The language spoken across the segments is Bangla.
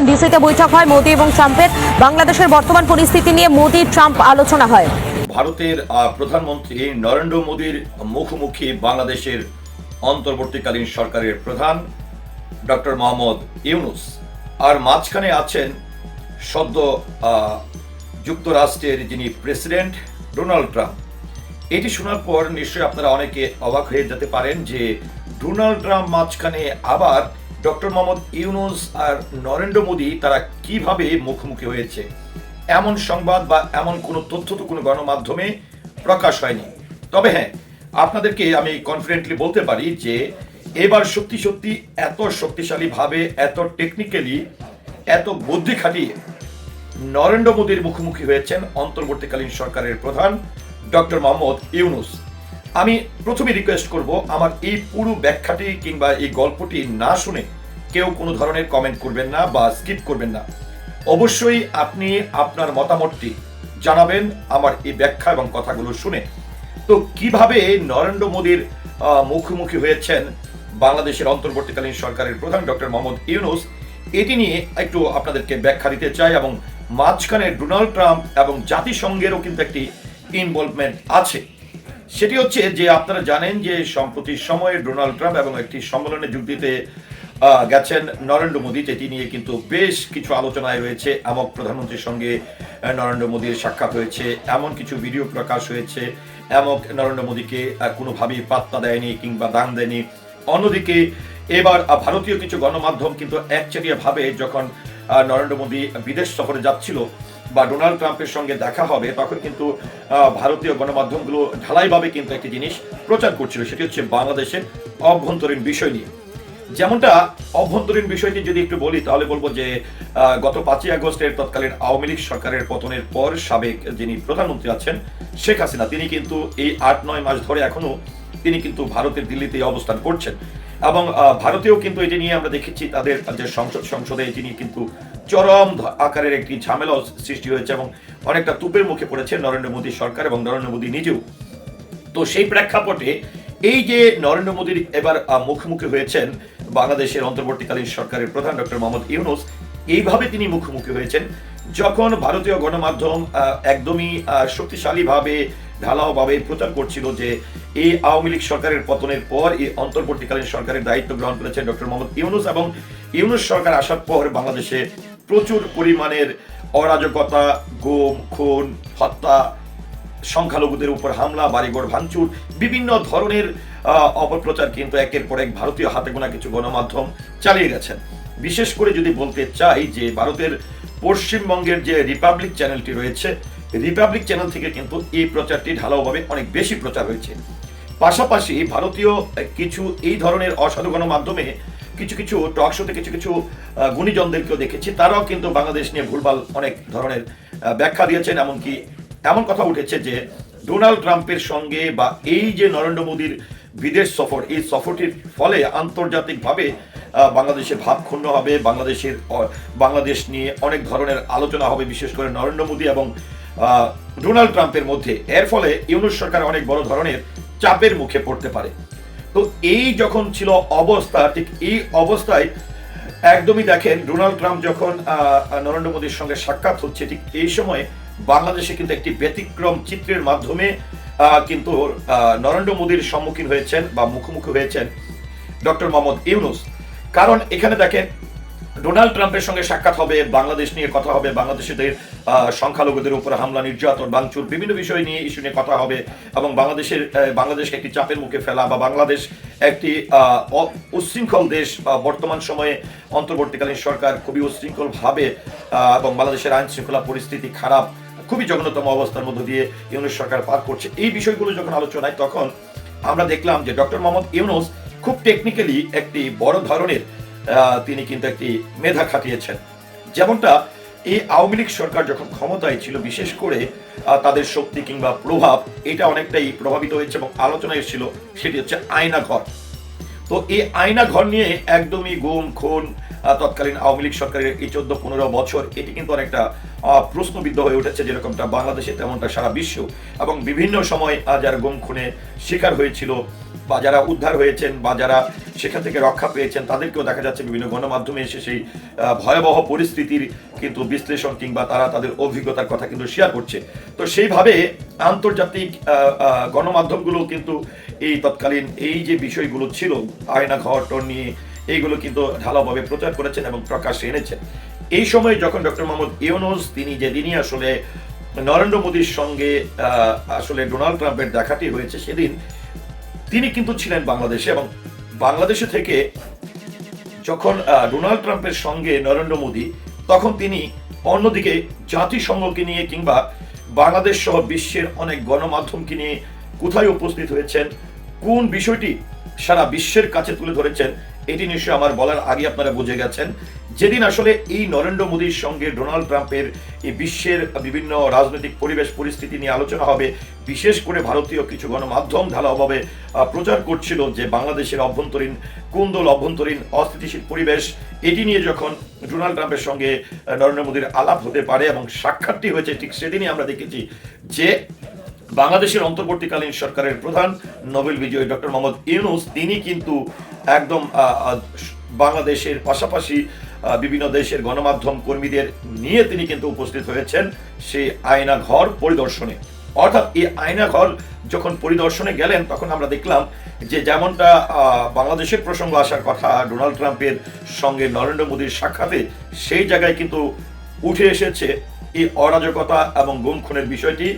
ওয়াশিংটন ডিসিতে বৈঠক হয় মোদি এবং ট্রাম্পের। বাংলাদেশের বর্তমান পরিস্থিতি নিয়ে মোদি, ট্রাম্প আলোচনা হয়। ভারতের প্রধানমন্ত্রী নরেন্দ্র মোদীর মুখোমুখি বাংলাদেশের অন্তর্বর্তীকালীন সরকারের প্রধান ডক্টর মোহাম্মদ ইউনুস। আর মাঝখানে আছেন সদ্য যুক্তরাষ্ট্রের যিনি প্রেসিডেন্ট ডোনাল্ড ট্রাম্প। এটি শোনার পর নিশ্চয়ই আপনারা অনেকে অবাক হয়ে যেতে পারেন যে ডোনাল্ড ট্রাম্প মাঝখানে আবার ডক্টর মোহাম্মদ ইউনুস আর নরেন্দ্র মোদী তারা কীভাবে মুখোমুখি হয়েছে? এমন সংবাদ বা এমন কোনো তথ্য তো কোনো গণমাধ্যমে প্রকাশ হয়নি। তবে হ্যাঁ আপনাদেরকে আমি কনফিডেন্টলি বলতে পারি যে এবার সত্যি সত্যি এত শক্তিশালীভাবে, এত টেকনিক্যালি এত বুদ্ধি খাটিয়ে নরেন্দ্র মোদীর মুখোমুখি হয়েছেন অন্তর্বর্তীকালীন সরকারের প্রধান ডক্টর মোহাম্মদ ইউনুস। আমি প্রথমে রিকোয়েস্ট করব আমার এই পুরো ব্যাখ্যাটি কিংবা এই গল্পটি না শুনে কেউ কোনো ধরনের কমেন্ট করবেন না বা স্কিপ করবেন না। অবশ্যই আপনি আপনার মতামতটি জানাবেন আমার এই ব্যাখ্যা এবং কথাগুলো শুনে। তো কীভাবে নরেন্দ্র মোদীর মুখোমুখি হয়েছেন বাংলাদেশের অন্তর্বর্তীকালীন সরকারের প্রধান ডক্টর মোহাম্মদ ইউনুস, এটি নিয়ে একটু আপনাদেরকে ব্যাখ্যা দিতে চাই এবং মাঝখানে ডোনাল্ড ট্রাম্প এবং জাতিসংঘেরও কিন্তু একটি ইনভলভমেন্ট আছে। সেটি হচ্ছে যে আপনারা জানেন যে সম্প্রতি সময়ে ডোনাল্ড ট্রাম্প এবং একটি সম্মেলনে যোগ দিতে গেছেন নরেন্দ্র মোদী, যেটি নিয়ে কিন্তু বেশ কিছু আলোচনায় হয়েছে এমন প্রধানমন্ত্রীর সঙ্গে নরেন্দ্র মোদীর সাক্ষাৎ হয়েছে, এমন কিছু ভিডিও প্রকাশ হয়েছে এমন নরেন্দ্র মোদীকে কোনোভাবেই পাত্তা দেয়নি কিংবা দান দেয়নি। অন্যদিকে, এবার ভারতীয় কিছু গণমাধ্যম কিন্তু একচেটিয়া ভাবে যখন নরেন্দ্র মোদী বিদেশ সফরে যাচ্ছিল বা ডোনাল্ড ট্রাম্পের সঙ্গে দেখা হবে, তখন কিন্তু ভারতীয় গণমাধ্যমগুলো ঢালাইভাবে কিন্তু একটি জিনিস প্রচার করছিল, সেটি হচ্ছে বাংলাদেশের অভ্যন্তরীণ বিষয় নিয়ে। যেমনটা অভ্যন্তরীণ বিষয়টি যদি একটু বলি, তাহলে বলব যে গত পাঁচই আগস্টের তৎকালীন আওয়ামী লীগ সরকারের পতনের পর সাবেক যিনি প্রধানমন্ত্রী আছেন, শেখ হাসিনা, তিনি কিন্তু এই আট নয় মাস ধরে এখনও, তিনি কিন্তু ভারতের দিল্লিতে অবস্থান করছেন। এবং ভারতেও কিন্তু এটি নিয়ে আমরা দেখেছি তাদের যে সংসদ, সংসদে এটি নিয়ে কিন্তু চরম আকারের একটি ঝামেলা সৃষ্টি হয়েছে এবং অনেকটা তুপের মুখে পড়েছে নরেন্দ্র মোদী সরকার এবং নরেন্দ্র মোদী নিজেও। তো সেই প্রেক্ষাপটে এই যে নরেন্দ্র মোদীর এবার মুখোমুখি হয়েছেন বাংলাদেশের অন্তর্বর্তীকালীন সরকারের প্রধান ডক্টর মোহাম্মদ ইউনুস, এইভাবে তিনি মুখোমুখি হয়েছেন। যখন ভারতীয় গণমাধ্যম একদমই শক্তিশালীভাবে, ঢালাওভাবে প্রচার করছিল যে এই আওয়ামী লীগ সরকারের পতনের পর, এই অন্তর্বর্তীকালীন সরকারের দায়িত্ব গ্রহণ করেছেন ডক্টর মোহাম্মদ ইউনুস এবং ইউনুস সরকার আসার পর বাংলাদেশে প্রচুর পরিমাণের অরাজকতা, গুম, খুন, হত্যা, সংখ্যালঘুদের উপর হামলা, বাড়িঘর ভাঙচুর, বিভিন্ন ধরনের অপপ্রচার কিন্তু একের পর এক ভারতীয় হাতে গোনা কিছু গণমাধ্যম চালিয়ে গেছেন। বিশেষ করে যদি বলতে চাই যে ভারতের পশ্চিমবঙ্গের যে রিপাবলিক চ্যানেলটি রয়েছে রিপাবলিক চ্যানেল থেকে কিন্তু এই প্রচারটি ঢালাওভাবে অনেক বেশি প্রচার হয়েছে। পাশাপাশি ভারতীয় কিছু এই ধরনের অসাধু গণমাধ্যমে কিছু কিছু টক শোতে কিছু কিছু গুণীজনদেরকেও দেখেছি। তারাও কিন্তু বাংলাদেশ নিয়ে ভুলভাল অনেক ধরনের ব্যাখ্যা দিয়েছেন। এমনকি এমন কথা উঠেছে যে ডোনাল্ড ট্রাম্পের সঙ্গে বা এই যে নরেন্দ্র মোদীর বিদেশ সফর, এই সফরটির ফলে আন্তর্জাতিকভাবে বাংলাদেশের ভাব ক্ষুণ্ণ হবে, বাংলাদেশের বাংলাদেশ নিয়ে অনেক ধরনের আলোচনা হবে, বিশেষ করে নরেন্দ্র মোদী এবং ডোনাল্ড ট্রাম্পের মধ্যে। এর ফলে ইউনুস সরকার অনেক বড় ধরনের চাপের মুখে পড়তে পারে। তো এই যখন ছিল অবস্থা, ঠিক এই অবস্থায় একদমই দেখেন, ডোনাল্ড ট্রাম্প যখন নরেন্দ্র মোদীর সঙ্গে সাক্ষাৎ হচ্ছে, ঠিক এই সময়ে বাংলাদেশে কিন্তু একটি ব্যতিক্রম চিত্রের মাধ্যমে কিন্তু নরেন্দ্র মোদীর সম্মুখীন হয়েছেন বা মুখোমুখি হয়েছেন ডক্টর মোহাম্মদ ইউনুস। কারণ এখানে দেখেন ডোনাল্ড ট্রাম্পের সঙ্গে সাক্ষাৎ হবে বাংলাদেশ নিয়ে কথা হবে বাংলাদেশিদের সংখ্যালঘুদের উপর হামলা নির্যাতন বাংচুর বিভিন্ন বিষয় নিয়ে ইস্যু নিয়ে কথা হবে এবং বাংলাদেশের বাংলাদেশকে একটি চাপের মুখে ফেলা বা বাংলাদেশ একটি উচ্ছৃঙ্খল দেশ বর্তমান সময়ে অন্তর্বর্তীকালীন সরকার খুবই উচ্ছৃঙ্খলভাবে আহ, এবং বাংলাদেশের আইন শৃঙ্খলা পরিস্থিতি খারাপ খুবই জঘন্যতম অবস্থার মধ্য দিয়ে ইউনুস সরকার পার করছে। এই বিষয়গুলো যখন আলোচনায় তখন আমরা দেখলাম যে ডক্টর মোহাম্মদ ইউনুস খুব টেকনিক্যালি একটি বড় ধরনের তিনি কিন্তু একটি মেধা খাটিয়েছেন। যেমনটা এই আওয়ামী লীগ সরকার যখন ক্ষমতায় ছিল, বিশেষ করে তাদের শক্তি কিংবা প্রভাব, এটা অনেকটাই প্রভাবিত হয়েছে এবং আলোচনায় এসেছিল, সেটি হচ্ছে আয়না ঘর তো এই আয়না ঘর নিয়ে একদমই গুম, খুন তৎকালীন আওয়ামী লীগ সরকারের এই চোদ্দ পনেরো বছর, এটি কিন্তু অনেকটা প্রশ্নবিদ্ধ হয়ে উঠেছে যেরকমটা বাংলাদেশে তেমনটা সারা বিশ্ব। এবং বিভিন্ন সময় যারা গুম খুনে শিকার হয়েছিল বা যারা উদ্ধার হয়েছেন বা যারা সেখান থেকে রক্ষা পেয়েছেন, তাদেরকেও দেখা যাচ্ছে বিভিন্ন গণমাধ্যমে এসে সেই ভয়াবহ পরিস্থিতির কিন্তু বিশ্লেষণ কিংবা তারা তাদের অভিজ্ঞতার কথা কিন্তু শেয়ার করছে। তো সেইভাবে আন্তর্জাতিক গণমাধ্যমগুলো কিন্তু এই তৎকালীন এই যে বিষয়গুলো ছিল আয়না ঘর টর নিয়ে এইগুলো কিন্তু ঢালাওভাবে প্রচার করেছেন এবং প্রকাশ্যে এনেছেন। এই সময় যখন ডক্টর মোহাম্মদ ইউনুস, তিনি যেদিনই আসলে নরেন্দ্র মোদীর সঙ্গে আসলে ডোনাল্ড ট্রাম্পের দেখাটি হয়েছে, সেদিন তিনি কিন্তু ছিলেন বাংলাদেশে এবং বাংলাদেশে থেকে যখন ডোনাল্ড ট্রাম্পের সঙ্গে নরেন্দ্র মোদী, তখন তিনি অন্যদিকে জাতিসংঘকে নিয়ে কিংবা বাংলাদেশ সহ বিশ্বের অনেক গণমাধ্যমকে নিয়ে কোথায় উপস্থিত হয়েছেন, কোন বিষয়টি সারা বিশ্বের কাছে তুলে ধরেছেন এটি নিশ্চয় আমার বলার আগে আপনারা বুঝে গেছেন। যেদিন আসলে এই নরেন্দ্র মোদীর সঙ্গে ডোনাল্ড ট্রাম্পের এই বিশ্বের বিভিন্ন রাজনৈতিক পরিবেশ পরিস্থিতি নিয়ে আলোচনা হবে, বিশেষ করে ভারতীয় কিছু গণমাধ্যম ঢালাওভাবে প্রচার করছিল যে বাংলাদেশের অভ্যন্তরীণ কুন্দল অভ্যন্তরীণ অস্থিতিশীল পরিবেশ, এটি নিয়ে যখন ডোনাল্ড ট্রাম্পের সঙ্গে নরেন্দ্র মোদীর আলাপ হতে পারে এবং সাক্ষাৎটি হয়েছে, ঠিক সেদিনই আমরা দেখেছি যে বাংলাদেশের অন্তর্বর্তীকালীন সরকারের প্রধান নোবেল বিজয়ী ডক্টর মোহাম্মদ ইউনুস, তিনি কিন্তু একদম বাংলাদেশের পাশাপাশি বিভিন্ন দেশের গণমাধ্যম কর্মীদের নিয়ে তিনি কিন্তু উপস্থিত হয়েছেন সেই আয়না ঘর পরিদর্শনে। অর্থাৎ এই আয়না ঘর যখন পরিদর্শনে গেলেন, তখন আমরা দেখলাম যে যেমনটা বাংলাদেশের প্রসঙ্গ আসার কথা, ডোনাল্ড ট্রাম্পের সঙ্গে নরেন্দ্র মোদীর সাক্ষাতে সেই জায়গায় কিন্তু উঠে এসেছে এই অরাজকতা এবং গুম খুনের বিষয়টি।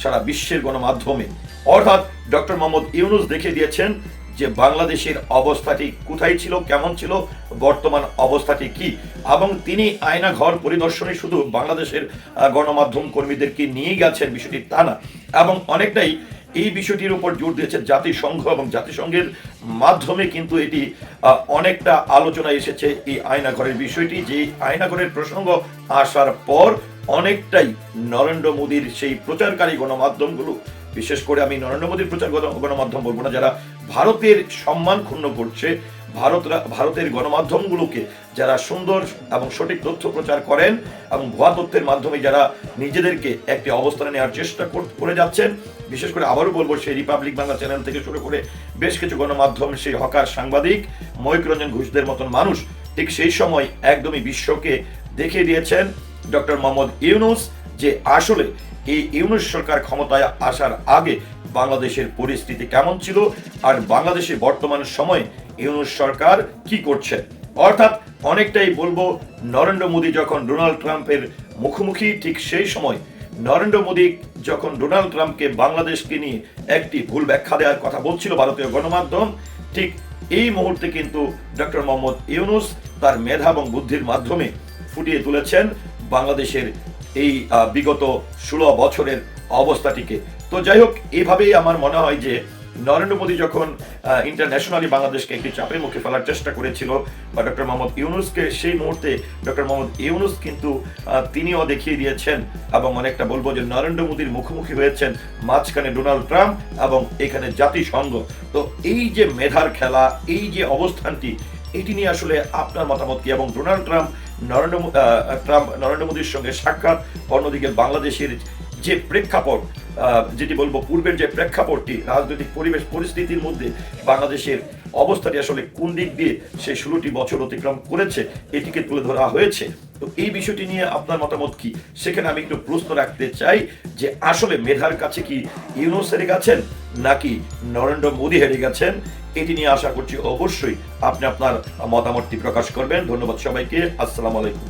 সারা বিশ্বের গণমাধ্যমে। অর্থাৎ ডক্টর মোহাম্মদ ইউনুস দেখে দিয়েছেন যে বাংলাদেশের অবস্থাটি কোথায় ছিল, কেমন ছিল, বর্তমান অবস্থাটি কি, এবং তিনি আয়না ঘর পরিদর্শনে শুধু বাংলাদেশের গণমাধ্যম কর্মীদেরকে নিয়ে গেছেন, বিষয়টি তা না, এবং অনেকটাই এই বিষয়টির উপর জোর দিয়েছে জাতিসংঘ এবং জাতিসংঘের মাধ্যমে কিন্তু এটি অনেকটা আলোচনায় এসেছে এই আয়নাঘরের বিষয়টি। যে আয়নাঘরের প্রসঙ্গ আসার পর অনেকটাই নরেন্দ্র মোদীর সেই প্রচারকারী গণমাধ্যমগুলো। বিশেষ করে আমি নরেন্দ্র মোদীর প্রচার গণমাধ্যম বলব না, যারা ভারতের সম্মান ক্ষুণ্ণ করছে ভারত ভারতের গণমাধ্যমগুলোকে যারা সুন্দর এবং সঠিক তথ্য প্রচার করেন এবং ভুয়া তথ্যের মাধ্যমে যারা নিজেদেরকে একটি অবস্থানে নেওয়ার চেষ্টা কর- যাচ্ছেন। বিশেষ করে আবারও বলব, সেই রিপাবলিক বাংলা চ্যানেল থেকে শুরু করে বেশ কিছু গণমাধ্যম, সেই হকার সাংবাদিক ময়ূক রঞ্জন ঘোষদের মতন মানুষ ঠিক সেই সময় একদমই বিশ্বকে দেখিয়ে দিয়েছেন। ডক্টর মোহাম্মদ ইউনুস, যে আসলে এই ইউনুস সরকার ক্ষমতায় আসার আগে বাংলাদেশের পরিস্থিতি কেমন ছিল আর বাংলাদেশে বর্তমান সময়ে ইউনুস সরকার কি করছে? অর্থাৎ অনেকটাই বলব, নরেন্দ্র মোদী যখন ডোনাল্ড ট্রাম্পের মুখোমুখি, ঠিক সেই সময় নরেন্দ্র মোদী যখন ডোনাল্ড ট্রাম্পকে বাংলাদেশকে নিয়ে একটি ভুল ব্যাখ্যা দেওয়ার কথা বলছিল ভারতীয় গণমাধ্যম, ঠিক এই মুহূর্তে কিন্তু ডক্টর মোহাম্মদ ইউনুস তার মেধা এবং বুদ্ধির মাধ্যমে ফুটিয়ে তুলেছেন। বাংলাদেশের এই বিগত ষোলো বছরের অবস্থাটিকে। তো যাই হোক, এভাবেই আমার মনে হয় যে নরেন্দ্র মোদী যখন ইন্টারন্যাশনালি বাংলাদেশকে একটি চাপের মুখে ফেলার চেষ্টা করেছিল, বা ডক্টর মোহাম্মদ ইউনুসকে, সেই মুহূর্তে ডক্টর মোহাম্মদ ইউনুস কিন্তু তিনিও দেখিয়ে দিয়েছেন এবং অনেকটা বলব যে নরেন্দ্র মোদীর মুখোমুখি হয়েছেন মাঝখানে ডোনাল্ড ট্রাম্প এবং এখানে জাতিসংঘ। তো এই যে মেধার খেলা, এই যে অবস্থানটি, এটি নিয়ে আসলে আপনার মতামত কি? এবং ডোনাল্ড ট্রাম্প নরেন্দ্র নরেন্দ্র মোদীর সঙ্গে সাক্ষাৎ, অন্যদিকে বাংলাদেশের যে প্রেক্ষাপট যেটি বলব, পূর্বের যে প্রেক্ষাপটটি, রাজনৈতিক পরিবেশ পরিস্থিতির মধ্যে বাংলাদেশের অবস্থাটি আসলে কোন দিক দিয়ে সেই ষোলোটি বছর অতিক্রম করেছে, এটিকে তুলে ধরা হয়েছে? তো এই বিষয়টি নিয়ে আপনার মতামত কি? সেখানে আমি একটু প্রশ্ন রাখতে চাই যে আসলে মেধার কাছে কি ইউনুস হেরে গেছেন, নাকি নরেন্দ্র মোদী হেরে গেছেন? এটি নিয়ে আশা করছি অবশ্যই আপনি আপনার মতামতটি প্রকাশ করবেন। ধন্যবাদ সবাইকে। আসসালাম আলাইকুম।